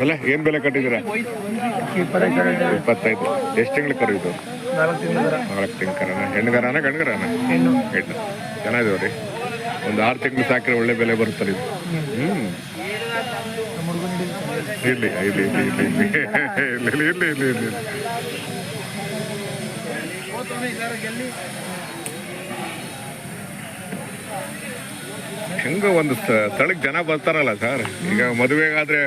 ಅಲ್ಲ ಏನು ಬೆಲೆ ಕಟ್ಟಿದ್ದೀರಾ? ಇಪ್ಪತ್ತೈದು. ಎಷ್ಟು ತಿಂಗಳು ಕರು ಇದು? ನಾಲ್ಕು ತಿಂಗಳ ಕರನ ಗಂಡುಗರನ ಹೆಣ್ಣು ಚೆನ್ನಾಗಿದಾವೆ ರೀ ಒಂದು ಆರು ತಿಂಗಳು ಸಾಕಿದ್ರೆ ಒಳ್ಳೆ ಬೆಲೆ ಬರುತ್ತಲ್ಲ ಇದು ಹ್ಞೂ ನಮ್ಮ ಹುಡುಗನ ಇರ್ಲಿ ಇರ್ಲಿ ಇರ್ಲಿ ಇರ್ಲಿ ಇರ್ಲಿ. ಇರ್ಲಿ ಇರ್ಲಿ ಇರ್ಲಿ ಇರ್ಲಿ. ಹೆಂಗ ಒಂದು ಸ್ಥಳಕ್ಕೆ ಜನ ಬರ್ತಾರಲ್ಲ ಸರ್ ಈಗ ಮದುವೆಗಾದ್ರೆ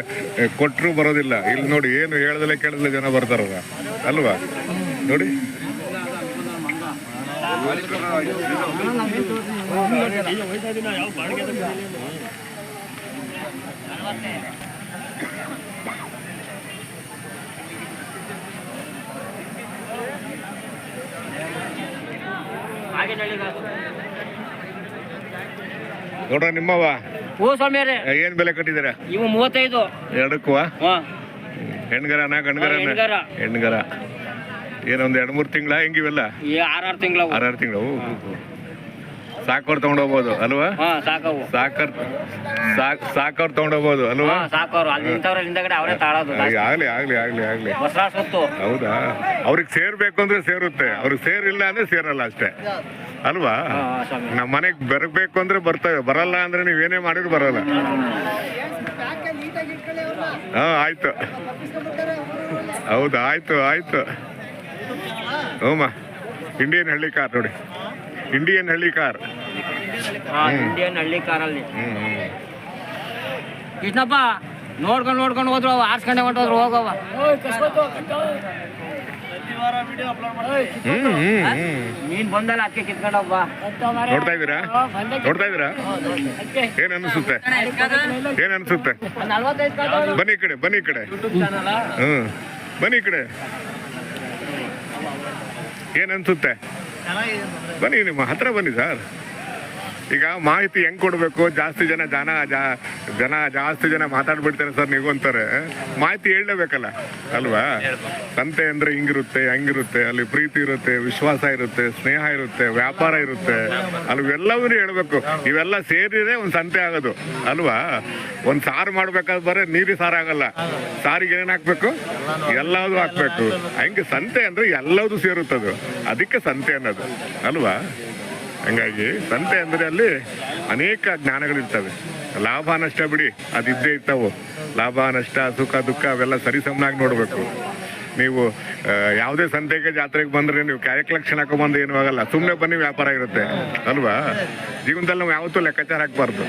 ಕೊಟ್ಟರು ಬರೋದಿಲ್ಲ. ಇಲ್ಲಿ ನೋಡಿ, ಏನು ಹೇಳ್ದಲೆ ಕೇಳ್ದಲೆ ಜನ ಬರ್ತಾರಲ್ಲ. ಅಲ್ವಾ? ನೋಡಿ. ನೋಡ್ರ ನಿಮ್ಮವ ಹೂ ಸ್ವಾಮಿಯರೇ ಏನ್ ಬೆಲೆ ಕಟ್ಟಿದಿರ ಇವು ಮೂವತ್ತೈದು. ಎರಡಕ್ಕೂ ಹೆಣ್ಗರ ಹೆಣ್ಗರನ ಗಂಡ್ಗರನ? ಹೆಣ್ಗರ. ಏನೊಂದ್ ಎರಡ್ ಮೂರ್ ತಿಂಗಳ ಹೆಂಗಿವೆಲ್ಲ? ಆರ್ ಆರ್ ತಿಂಗಳ ಆರ್ ಆರಾರು ತಿಂಗಳು ಸಾಕೋರ್ ತಗೊಂಡೋಗ್ಬೋದು ಅಲ್ವಾ? ಹಾ ಸಾಕವು. ಸಾಕರ್ ಸಾಕ್ ಸಾಕೋರ್ ತಗೊಂಡೋಗ್ಬೋದು ಅಲ್ವಾ? ಹಿಂದಗಡೆ ಅವರೇ ತಾಳೋದು ಆಗ್ಲಿ ಆಗ್ಲಿ ಆಗ್ಲಿ ಆಗ್ಲಿ. ಹೌದಾ? ಅವ್ರಿಗೆ ಸೇರ್ಬೇಕು ಅಂದ್ರೆ ಸೇರುತ್ತೆ. ಅವ್ರಿಗೆ ಸೇರಿಲ್ಲ ಅಂದ್ರೆ ಸೇರಲ್ಲ ಅಷ್ಟೇ. ಅಲ್ವಾ? ನಮ್ಮ ಮನೆಗ್ ಬರಬೇಕು ಅಂದ್ರೆ ಬರ್ತವೆ ಬರಲ್ಲ ಅಂದ್ರೆ ನೀವೇನೇ ಮಾಡಿದ್ರು ಬರಲ್ಲ. ಹಾ ಆಯ್ತು. ಹೌದಾ ಆಯ್ತು ಆಯ್ತು. ಹ್ಞೂಮ್ಮ ಇಂಡಿಯನ್ ಹಳ್ಳಿ ಕಾರ್ ನೋಡಿ. ಇಂಡಿಯನ್ ಹಳ್ಳಿ ಕಾರ್. ಇಂಡಿಯನ್ ಹಳ್ಳಿ ಕಾರಲ್ಲಿ. ಕೃಷ್ಣಪ್ಪ ನೋಡ್ಕೊಂಡು ನೋಡ್ಕೊಂಡು ಹೋದ್ರು ಅವ ಆರ್ಸ್ಕೊಂಡೆ ಹೊಂಟೋದ್ರು ಹೋಗವ ನೀನ್ ಬಂದಲ್ಲ ಅಕ್ಕಿ ಕಿತ್ಕೊಂಡಪ್ಪ ನೋಡ್ತಾ ಇದ್ದೀರಾ? ನೋಡ್ತಾ ಇದ್ದೀರಾ? ಏನ್ ಅನ್ಸುತ್ತೆ? ಏನ್ ಅನ್ಸುತ್ತೆ? ಬನ್ನಿ ಈ ಕಡೆ ಬನ್ನಿ ಈ ಕಡೆ. ಹ್ಮ್. ಬನ್ನಿ ಈ ಕಡೆ. ಏನ್ ಅನ್ಸುತ್ತೆ? ಬನ್ನಿ ನಿಮ್ಮ ಹತ್ರ ಬನ್ನಿ ಸರ್. ಈಗ ಮಾಹಿತಿ ಹೆಂಗ್ ಕೊಡ್ಬೇಕು? ಜಾಸ್ತಿ ಜನ ಜನ ಜನ ಜಾಸ್ತಿ ಜನ ಮಾತಾಡ್ಬಿಡ್ತಾರೆ ಸರ್ ನೀವು ಅಂತಾರೆ. ಮಾಹಿತಿ ಹೇಳಲೇಬೇಕಲ್ಲ? ಅಲ್ವಾ? ಸಂತೆ ಅಂದ್ರೆ ಹಿಂಗಿರುತ್ತೆ ಹಂಗಿರುತ್ತೆ ಅಲ್ಲಿ ಪ್ರೀತಿ ಇರುತ್ತೆ ವಿಶ್ವಾಸ ಇರುತ್ತೆ ಸ್ನೇಹ ಇರುತ್ತೆ ವ್ಯಾಪಾರ ಇರುತ್ತೆ. ಅಲ್ವೆಲ್ಲವನ್ನೂ ಎಲ್ಲವನ್ನೂ ಹೇಳ್ಬೇಕು. ಇವೆಲ್ಲ ಸೇರಿದ್ರೆ ಒಂದು ಸಂತೆ ಆಗೋದು. ಅಲ್ವಾ? ಒಂದ್ ಸಾರು ಮಾಡ್ಬೇಕಾದ್ರೆ ಬರೀ ನೀರಿ ಸಾರು ಆಗಲ್ಲ. ಸಾರಿಗೆ ಏನ್ ಹಾಕ್ಬೇಕು? ಎಲ್ಲದೂ ಹಾಕ್ಬೇಕು. ಹಂಗೆ ಸಂತೆ ಅಂದ್ರೆ ಎಲ್ಲದೂ ಸೇರುತ್ತದು. ಅದಕ್ಕೆ ಸಂತೆ ಅನ್ನೋದು. ಅಲ್ವಾ? ಹಂಗಾಗಿ ಸಂತೆ ಅಂದರೆ ಅಲ್ಲಿ ಅನೇಕ ಜ್ಞಾನಗಳಿರ್ತವೆ. ಲಾಭ ನಷ್ಟ ಬಿಡಿ, ಅದಿದ್ದೇ ಇರ್ತಾವೆ ಲಾಭ, ನಷ್ಟ, ಸುಖ, ದುಃಖ ಅವೆಲ್ಲ ಸರಿಸಮನಾಗಿ ನೋಡ್ಬೇಕು. ನೀವು ಯಾವುದೇ ಸಂತೆಗೆ ಜಾತ್ರೆಗೆ ಬಂದ್ರೆ ನೀವು ಕ್ಯಾರೆಕ್ಟ್ ಹಾಕೊಂಬಂದು ಏನೂ ಆಗಲ್ಲ. ಸುಮ್ಮನೆ ಬನ್ನಿ ವ್ಯಾಪಾರ ಇರುತ್ತೆ. ಅಲ್ವಾ? ಜೀವನದಲ್ಲಿ ನಾವು ಯಾವತ್ತೂ ಲೆಕ್ಕಾಚಾರ ಹಾಕ್ಬಾರ್ದು.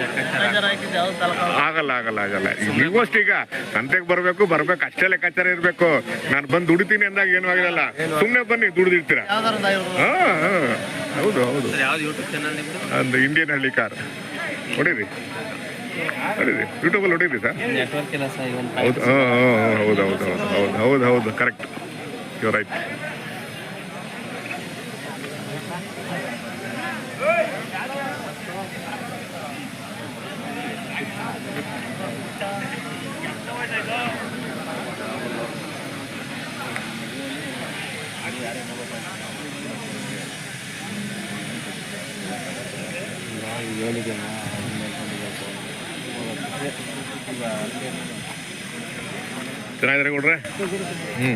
ಆಗಲ್ಲ ಆಗಲ್ಲ ಆಗಲ್ಲ. ನೀವಷ್ಟು ಈಗ ಸಂತೆಗೆ ಬರಬೇಕು ಬರಬೇಕು ಅಷ್ಟೇ ಲೆಕ್ಕಾಚಾರ ಇರಬೇಕು. ನಾನು ಬಂದು ದುಡಿತೀನಿ ಅಂದಾಗ ಏನೂ ಆಗಿರಲ್ಲ. ಸುಮ್ಮನೆ ಬನ್ನಿ ದುಡಿದಿರ್ತೀರ? ಹಾಂ ಹಾಂ. ಹೌದು ಹೌದು. ಒಂದು ಇಂಡಿಯನ್ ಹಳ್ಳಿ ಕಾರ್. ಹೊಡೀರಿ ಹೊಡೀರಿ ಯೂಟ್ಯೂಬಲ್ಲಿ ಹೊಡೀರಿ ಸರ್? ಹೌದು ಹಾಂ ಹೌದು ಹೌದು ಹೌದು ಹೌದು ಹೌದು ಹೌದು ಕರೆಕ್ಟ್ ಯು ರೈಟ್ ಚೆನ್ನಾಗಿದ್ದಾರೆ ಕೊಡ್ರೆ ಹ್ಞೂ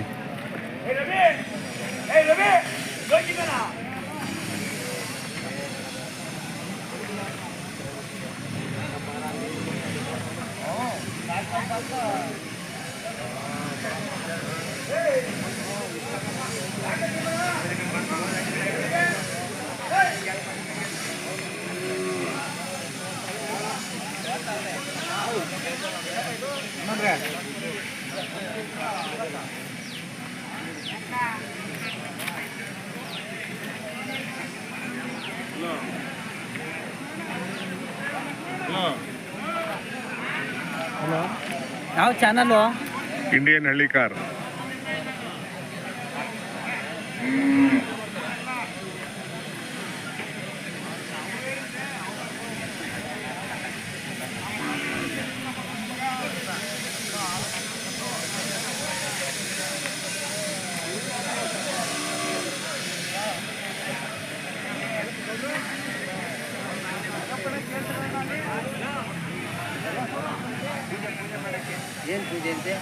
Hey! ಯಾವ ಚಾನಲ್ಲು ಇಂಡಿಯನ್ ಹಳ್ಳಿ ಕಾರ್. ಏನು ಪೂಜೆ ಅಂತೆ?